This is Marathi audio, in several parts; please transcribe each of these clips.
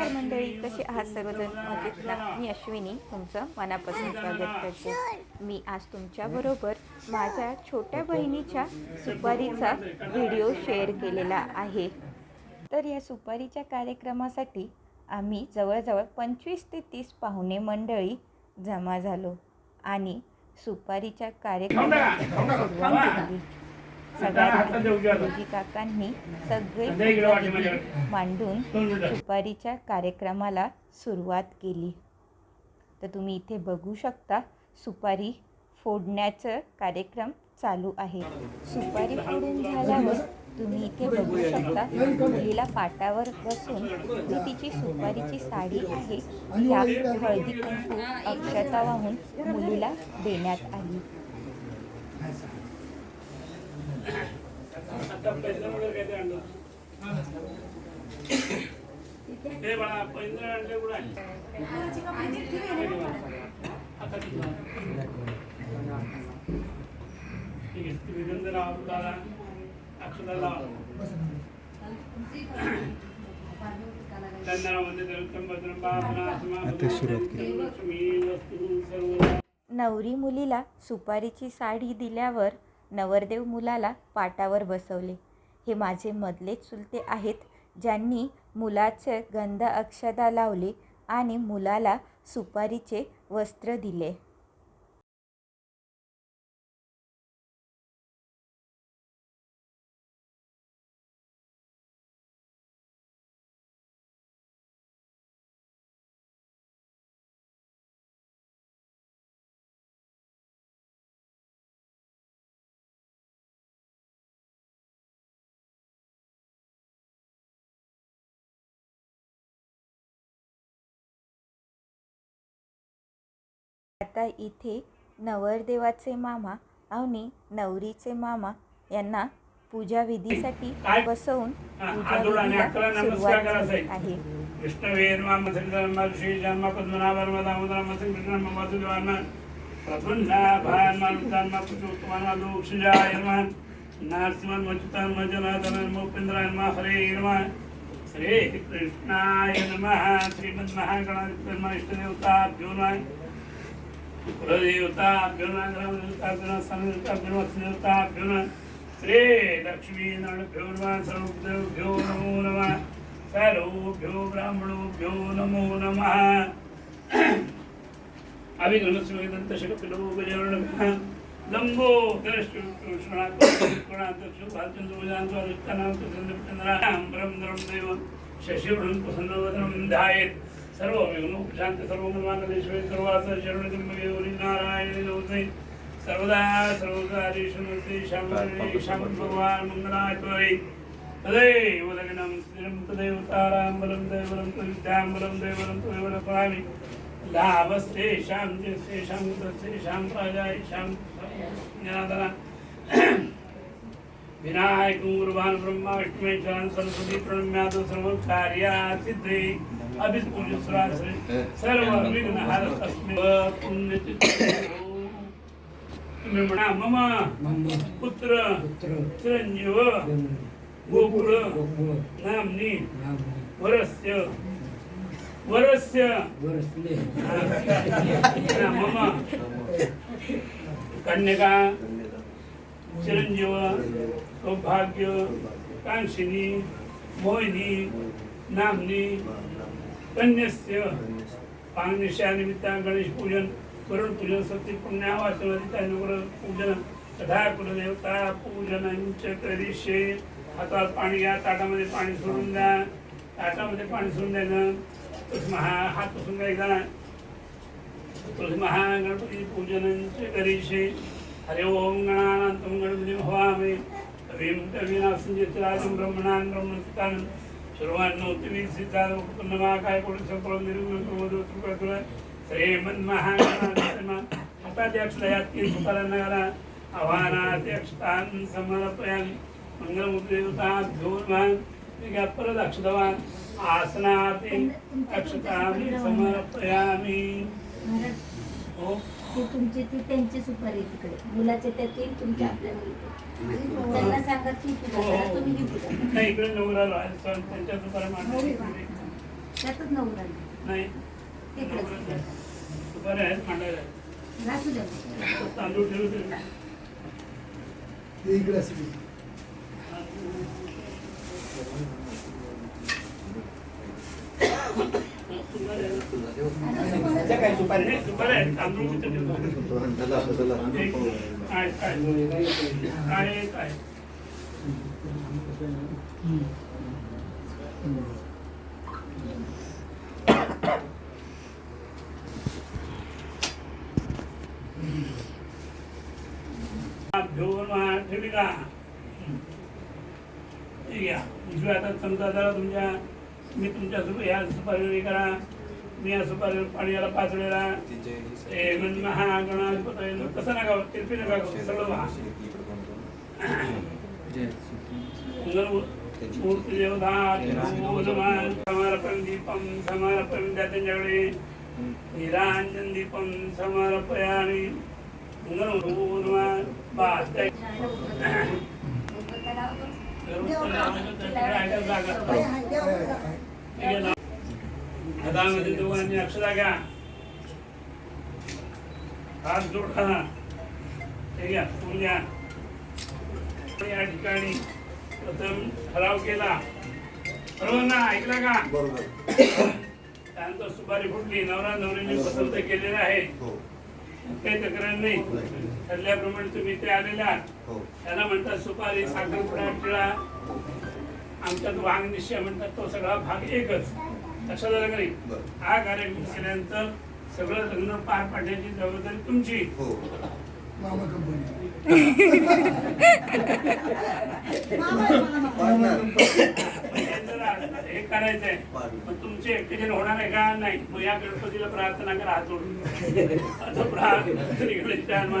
नमस्कार मंडळी कसे आहात सर्वजण? मजेत ना? मी अश्विनी तुमचं मनापासून स्वागत करते. मी आज तुमच्याबरोबर माझ्या छोट्या बहिणीच्या सुपारीचा व्हिडिओ शेअर केलेला आहे. तर या सुपारीच्या कार्यक्रमासाठी आम्ही जवळजवळ पंचवीस ते तीस पाहुणे मंडळी जमा झालो आणि सुपारीच्या कार्यक्रमाची सुरुवात केली गुरुजी काकांनी सगळे मांडून सुपारीच्या कार्यक्रमाला सुरुवात केली. तर तुम्ही इथे बघू शकता सुपारी फोडण्याचं कार्यक्रम चालू आहे. सुपारी फोडून झाल्यावर तुम्ही इथे बघू शकता मुलीला पाटावर बसून ती तिची सुपारीची साडी आहे. त्या हळदी कुंकू अक्षता वाहून मुलीला देण्यात आली. ते बाळा आणले कुठे? ठीक आहे लावा. लावा नवरी मुलीला सुपारीची साडी दिल्यावर नवरदेव मुलाला पाटावर बसवले. हे माझे मधले चुलते आहेत ज्यांनी मुलाचे गंध अक्षदा लावले आणि मुलाला सुपारीचे वस्त्र दिले. आता इथे नवरदेवाचे मामा आणि नवरीचे मामा यांना पूजा विधीसाठी बसवून पूजा विधीला सुरुवात झाली आहे. मोपेंद्राय नमः हरे नमः। श्री कृष्णाय नमः। श्रीमद महागणाधिपति नमः इष्टदेवताभ्यो नमः कुलदेवताभ्यो नमः ग्रामदेवताभ्यो नमः समदेवताभ्यो नमः देवताभ्यो नमः श्री लक्ष्मी नारायणभ्यो नमः सर्वदेवभ्यो नमो नमः सर्वभ्यो ब्राह्मणोभ्यो नमो नमः अभिगमस्मदन्तशकपिलो गजवर्णः लम्बो दरश्चुष्णात्मकणान्तक्षुभाचन्द्रोजान्तरिक्तनान्तचन्द्रचन्द्रां शशिवृणं प्रसन्नवदनं ध्यायेत् सर्वमेघनोपशान्ति सर्वमन्वानलेश्वरे सर्वास शरणगम्भगौरी नारायणे नमस्ते सर्वदा सर्वकार्येषु नमस्ते श्यामरे श्यामन् भगवान् मङ्गलाय त्वरे तदैव लग्नं स्थिरं तदैव तारां बलं दैवलं तविद्यां बलं दैवलं तदेव नमामि लाभस्तेषां तेषां तस्तेषां प्राजायेषां जनार्दन विनायकं गुरुवान् ब्रह्मा विष्णुमेश्वरान् सरस्वती प्रणम्याद म्हणा मम पुत्र चिरंजीव गोकुळ नामनी वरस्य वरस्य मम कन्यका चिरंजीव सौभाग्य कांक्षिणी मोहिनी नामनी कन्यस्य पांगनिशा गणेश पूजन वरुण पूजन सत्य नवर पूजन तथा कुलदेवता पूजनांच करिष्ये। हातात पाणी घ्या ताटामध्ये पाणी सोडून द्या ताटामध्ये पाणी सोडून द्यायचं तसं महा हात पुसून द्यायचा तुझ महागणपती पूजन करिष्ये। हरि ओम गणानांतम गणपती भवामे कवीं कवीनासंजितराजं ब्रह्मणान ब्रह्मस्तानं सर्वान्नोत्तमी सिद्धार्थपुन्नमा काय कोण संपलं निर्गुण प्रबोध कृपा श्रीमन्महागणाधिपतिमा हताध्यक्षलयात तीन सुपारांना करा आव्हानाध्यक्षतान् समर्पयामि। मङ्गलमुद्रेवताभ्यो नमः परत अक्षतवान् आसनार्थी अक्षतामि समर्पयामि हो ते तुमची ती त्यांची सुपारी तिकडे. मुलाचे त्या तीन तुमच्या आपल्या मुलीचे. त्यांना सांगा की करा तुम्ही ही इकडे नवरा त्यांच्या त्यातच नवरा नाही. सुपारी आहेत मांडायला. घासू द्या तांदूळ ठेवू. ते इकडे असते काय सुपारी ठेवली का ठीक आहे. उजव्या हातात समजा जरा तुमच्या मी तुमच्या सुप या सुपारीवर हे करा मी या सुपारीवर पाणी याला पाच वेळेला ते म्हणजे हा गणा कसं नका तिरपी नका सगळं व्हा समर्पण दीपम समर्पण द्या त्यांच्याकडे निरांजन दीपम समर्पयामी बास. हातामध्ये दोघांनी अक्षरा घ्या हात जोडा हे घ्या फुल घ्या या ठिकाणी प्रथम ठराव केला बरोबर ना ऐकला का त्यानंतर सुपारी फुटली नवरा नवरीने पसंत केलेला आहे. काही तक्रार नाही ठरल्याप्रमाणे तुम्ही ते आलेले आहात. त्याला म्हणतात सुपारी साखरपुडा टिळा आमच्यात वांग निश्चय म्हणतात तो सगळा भाग एकच. लक्षात आलं नाही? हा कार्यक्रम केल्यानंतर सगळं लग्न पार पाडण्याची जबाबदारी तुमची. मामा कंपनी. हे जरा हे करायचंय. मग तुमचे एकटे होणार आहे का? नाही. मग या गणपतीला प्रार्थना करा हात जोडून. आता प्रार्थना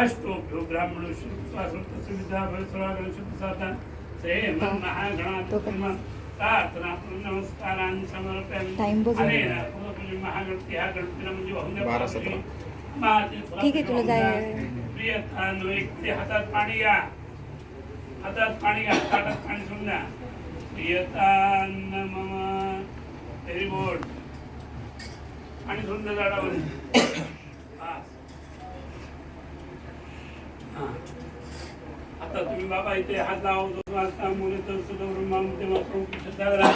अष्टोभ्यो ब्राह्मणो श्रुत्वासृतस्य विद्या भवस्वरागणशुद्धसाता से महागणात्मन् प्रार्थना नमस्कारांनी समर्पयामि Time बघू. अरे महागणपती हा गणपतीला म्हणजे ठीक आहे, तुला जाय- हातात पाणी घ्या हातात पाणी घ्या ताटात पाणी सोडून द्या प्रियतान मम व्हेरी गुड पाणी सोडून द्या झाडावर बस. हा. आता तुम्ही बाबा इथे हात लावतो वाचता मुले करा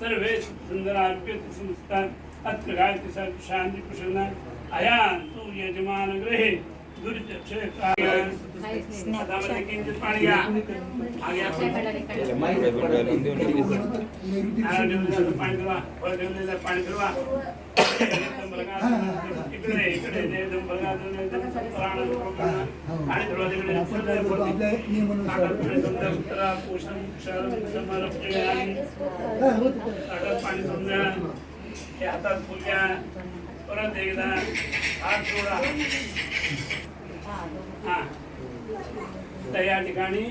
सर्वे सुंदर आरोग्य संस्कार अत्र गायत्री सर्व शांती कुशल अयान तू यजमान ग्रहे पाणी ठेवलेलं पाणी फिरवा हे हातात फुल्या परत एकदा हात जोडा हा तर या ठिकाणी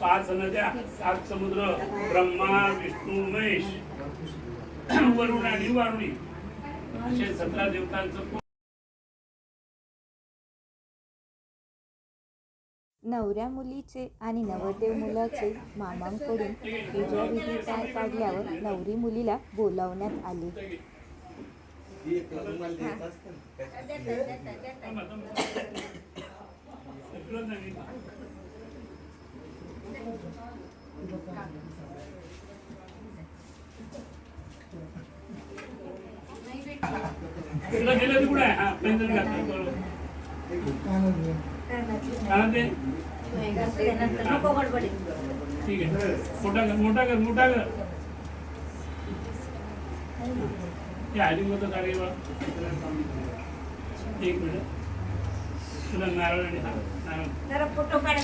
पाच नद्या सात समुद्र ब्रह्मा विष्णू महेश वरुण आणि वारुणी असे सतरा देवतांचं नवऱ्या मुलीचे आणि नवरदेव मुलाचे मामांकडून पूजाविधी पार पाडल्यावर नवरी मुलीला बोलावण्यात आले. ते ठीक आहे मोठा कर मोठा कर मोठा कर हे आदिमत कार्य एक मिनिट तुला नारळ आणि हा नारळ फोटो काढ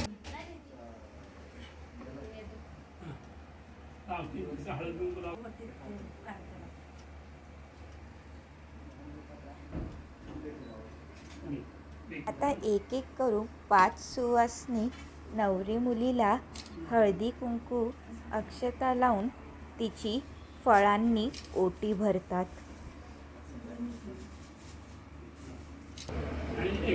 हळद कुंकू लाव. आता एक एक करून पाच सुवासनी नवरी मुलीला हळदी कुंकू अक्षता लावून तिची फळांनी ओटी भरतात. आणि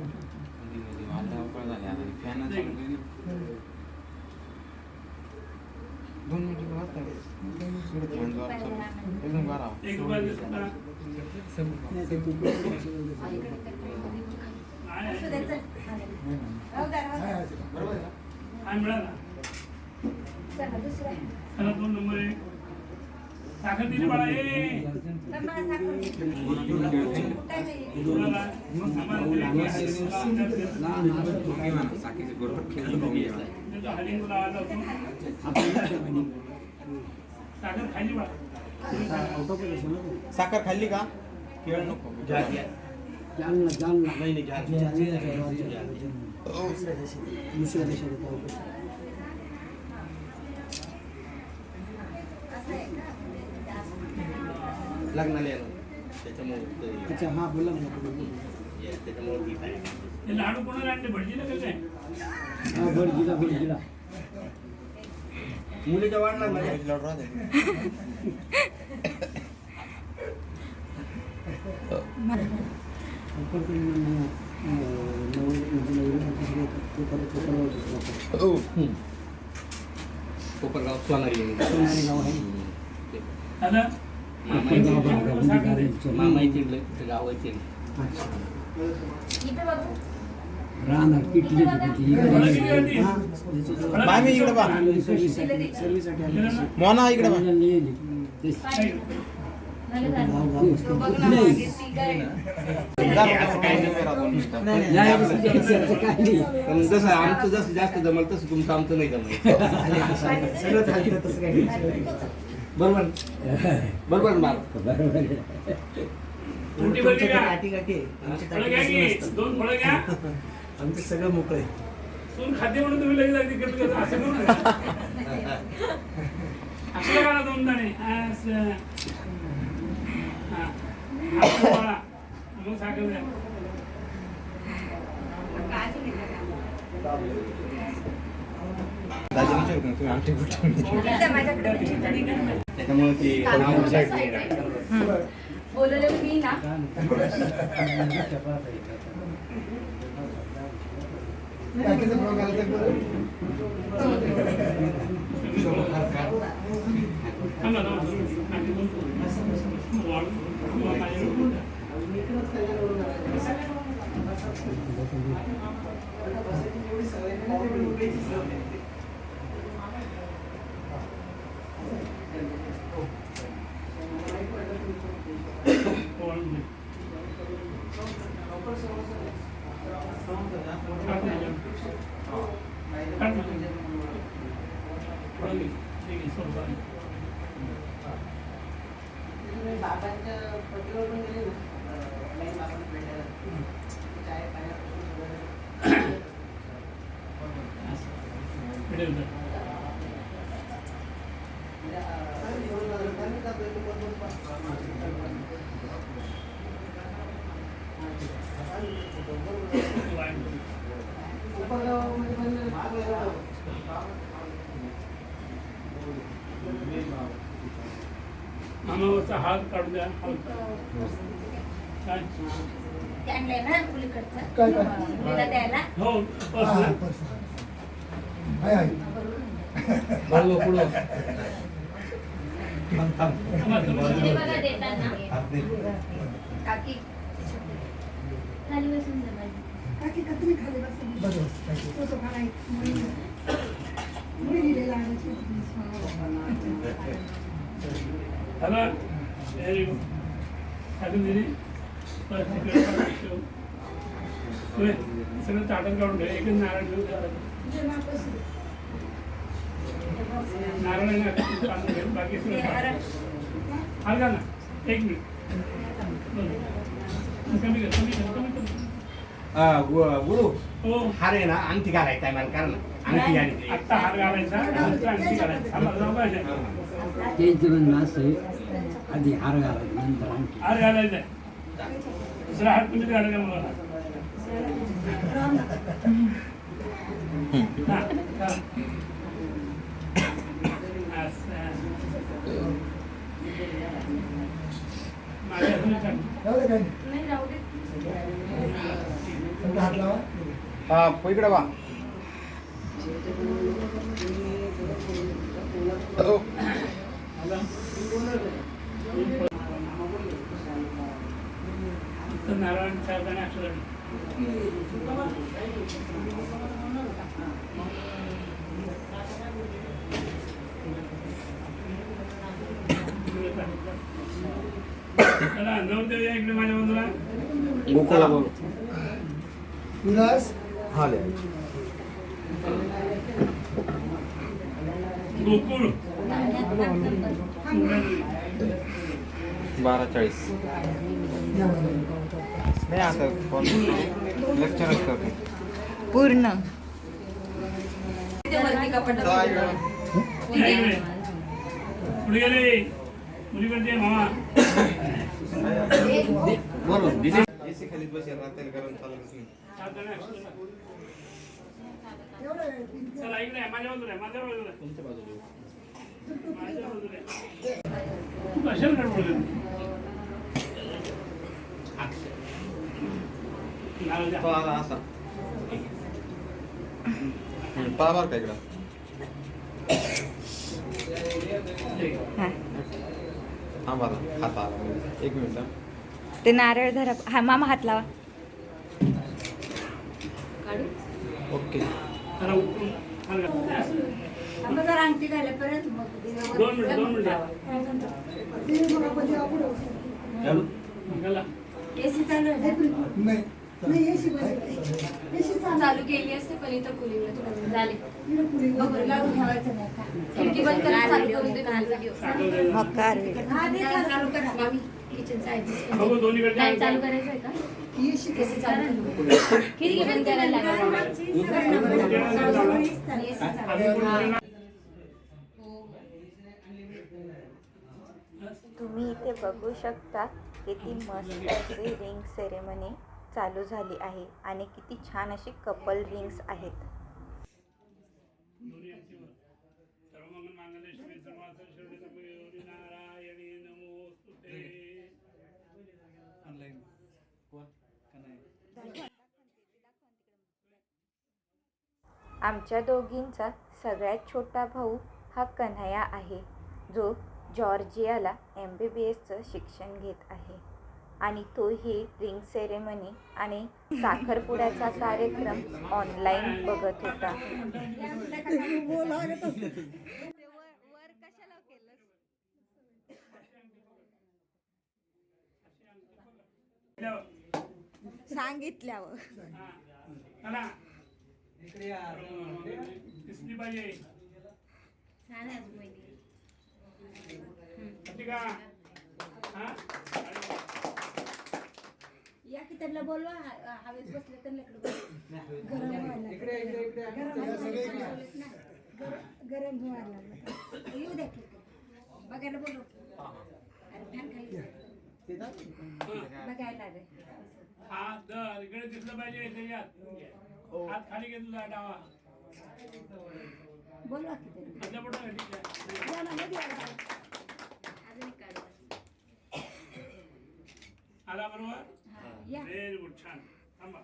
इकडे ये, तू ये, तू समोर. केळी घाल. आता फिरवा. सावकाश, सावकाश, सावकाश, सावकाश. गडबड करायची नाही. एक रुपया दिसतो का? आहे, असू आहे. द्या, चल. राहू द्या, राहू द्या. काय मिळाला चला, दुसरा. दोन नंबर एक साखर दिली बाळा ए तर मला साखर दे. कुठं आहे? कोणाला? आम्हाला दिली. त्याचा हलिंग लावायचा होतो. साखर खायची बाळा साखर खाल्ली का केळ नको जालना जालना दुसऱ्या देशात येतो. असं आहे का? लग्नाला येणार त्याच्यामुळे ते- अच्छा हा बोला ना त्याच्यामुळे ती काय हे लाडू कोणाला आणले? भटजीला का काय? हा बरं गेला बरं गेला मुलीच्या वाढणार आपण पण अं, म्हणजे नवरी ते होतं. कोपरगाव सोनारी सोनारी गाव आहे. दादा दे. गावाचं. राहणार फळं मामी इकडे बा. मोना इकडे बा. जसं आमचं जसं जास्त जमल तसं तुमचं आमचं नाही जमल बरोबर. बरोबर ना बरोबर गाठी घ्या आमचं सगळं मोकळं खाद्य म्हणून तुम्ही लगेच अगदी करता. असं करू असं करा दोन दाणे. हा. मग साखर द्या दादा विचारू का तुम्ही आमच्या कुठे इथे माझ्याकडे त्याच्यामुळे ती नाव विचारत नाही. बोलवलं मी ना बाकीचं प्रॉब्लेम आला तर बरं. थांबा, थांबा. आणखी दोन फळं. वाढ. किंवा माझ्याकडे. वाढून घे. काढ ना. काढ ना. फळं घे. ठीक आहे, सोड चालेल. पुढे उतर. लाईन करू. मामावरचा हात काढून द्या हात. काय ते काय काय? मुलीला द्यायला हो हा, बस हा, पर्स. आहे, आहे. बाळगो पुढं. हे बघा देताना काकी खाली बसून जा बाई. बस, बस, काय ते. हॅलो व्हेरी गुड टाकून दिली सगळं ताटात काढून ठेव एकच नारळ आहे ठेव बाकी सगळं. हलका ना एक मिनिट. कमी कर कमी कर कमी कर गुरु हो हार आहे ना अंगठी घालायचं आहे मला कारण अंगठी घालायची आत्ता हार घालायचा आणखी घालायचा त्यांचं म्हणणं असं आहे, आधी हार घालायचं नंतर आणखी हार घालायचा दुसरा घालायचा मला हा, हा. हा इकडे बा. तर नारायण साहेबांनी अक्षर चला जाऊन देऊया इकडे माझ्या बाजूला गोकुळा बोल विलास हा ले गोकुळ बारा चाळीस नाही आता फोन लेक्चरच करतो पूर्ण या इकडे. पुढे गेले मुलीकडचे मामा बोल एसी खाली बसेल रात्री गरम चालत नाही सात जण अक्षर चला इकडे या, माझ्या बाजूला आहे, माझ्या बाजूला आहे. तुमच्या बाजूला असा का इकडं हा बरं हात आला एक मिनिट. ते नारळ धरा हा मामा हात लावा ओके आपण जर अंगठी परत मग दोन मिनिट दोन मिनिट. गला. एसी चालू आहे चालू केली असते पण इथं कुलिंगला थोडं झाले. बघ, लावून ठेवायचं नाही का? खिडकी बंद करून चालू करून दे व्हिडिओ. हा, दे नाही, चालू. चालू करा. मामी बघू दोन्हीकडे चालू. करायचं आहे का? एसी चालू करू. खिडकी बंद करायला लागेल. तुम्ही इथे बघू शकता किती मस्त अशी रिंग सेरेमनी चालू झाली आहे आणि किती छान अशी कपल रिंग्स आहेत. आमच्या दोघींचा सगळ्यात छोटा भाऊ हा कन्हया आहे जो जॉर्जियाला एम बी बी एसचं शिक्षण घेत आहे. आणि तो ही रिंग सेरेमनी आणि साखरपुड्याचा कार्यक्रम ऑनलाईन बघत होता. सांगितल्यावर. हा. छान आहे आज मोहिनी. ठीक आहे? हा? या की त्यांना बोलवा हा- हवेत बसले त्यांना इकडे. गरम व्हायला. गरम व्हायला लागलं. येऊ द्या की बघायला बोलव. अरे फॅन खाली बघायला रे हात धर इकडे दिसलं पाहिजे त्याच्यात हात खाली घे तुझा डावा. बोलवा की. आला बरोबर? हा, व्हेरी गुड छान. थांबा.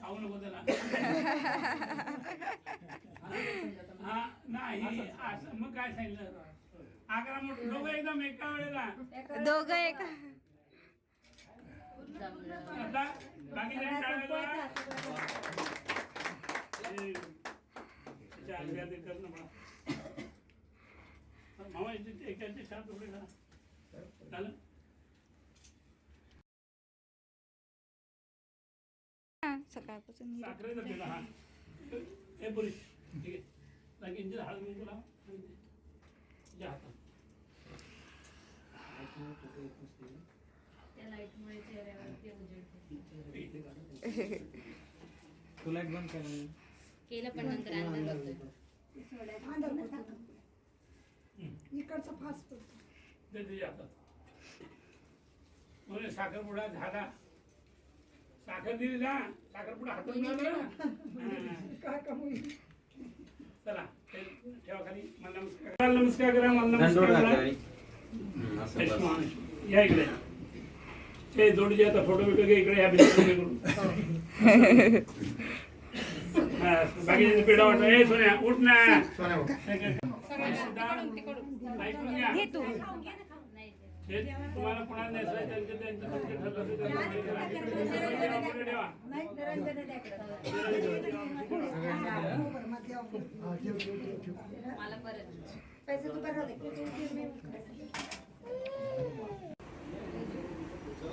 चावू नको त्याला. हा नाही असं मग काय सांगितलं? अकरा मोठ दोघं एकदम एका वेळेला. दोघं एक मामा एकाचे चार तुकडे झालं सकाळपासून साखरेचा दिला हा हे पुरी ठीक आहे बाकी इंजिन हळद घेऊन तुला हातात त्या लाईटमुळे चेहऱ्यावरती बंद केलं केलं पण नंतर. अंधार. इकडचा फास्ट पडतो. म्हणजे साखरपुडा झाला. साखर दिली ना साखरपुडा हातात मिळाला ना. हा. काय कमी चला ते ठेवा खाली. मला नमस्कार. करा नमस्कार करा मला नमस्कार करा. या इकडे. ते जोडीचे आता फोटो बिटो घे इकडे या भिंतीमध्ये करून हा, बाकीचे पेढा वाटलं ए सोन्या उठ ना तुम्हाला कोणाला त्यांचं परत पैसे तू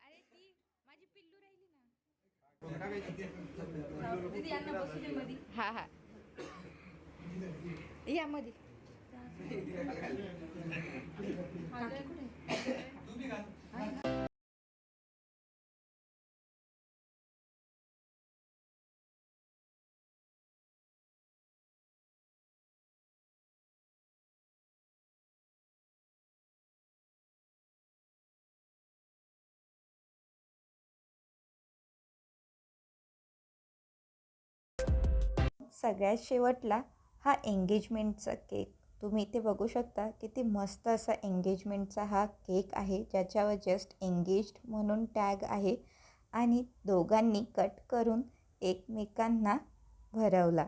अरे ती माझी पिल्लू राहिली ना. दीदी यांना बसू दे मध्ये हा हा. या मध्ये सगळ्यात शेवटला हा एंगेजमेंटचा केक तुम्ही इथे बघू शकता किती मस्त असा एंगेजमेंटचा हा केक आहे. ज्याच्यावर जस्ट एंगेज्ड म्हणून टॅग आहे. आणि दोघांनी कट करून एकमेकांना भरवला.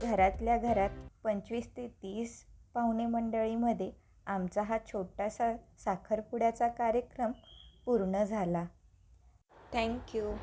घरातल्या घरात पंचवीस ते तीस पाहुणे मंडळीमध्ये आमचा हा छोटासा साखरपुड्याचा कार्यक्रम पूर्ण झाला. थँक्यू